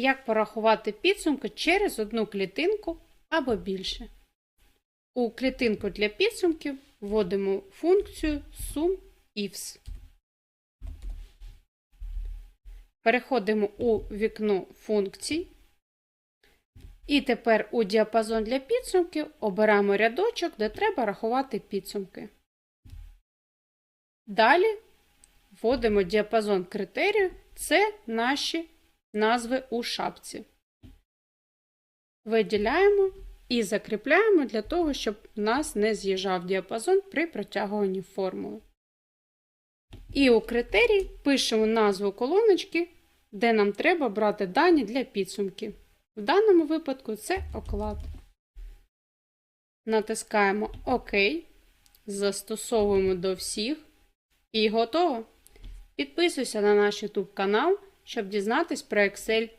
як порахувати підсумки через одну клітинку або більше. У клітинку для підсумків вводимо функцію SumIfs. Переходимо у вікно функцій. І тепер у діапазон для підсумків обираємо рядочок, де треба рахувати підсумки. Далі вводимо діапазон критерію, це наші назви у шапці. Виділяємо і закріпляємо для того, щоб у нас не з'їжджав діапазон при протягуванні формули. І у критерії пишемо назву колоночки, де нам треба брати дані для підсумків. В даному випадку це оклад. Натискаємо ОК, застосовуємо до всіх і готово. Підписуйся на наш YouTube канал, щоб дізнатись про Excel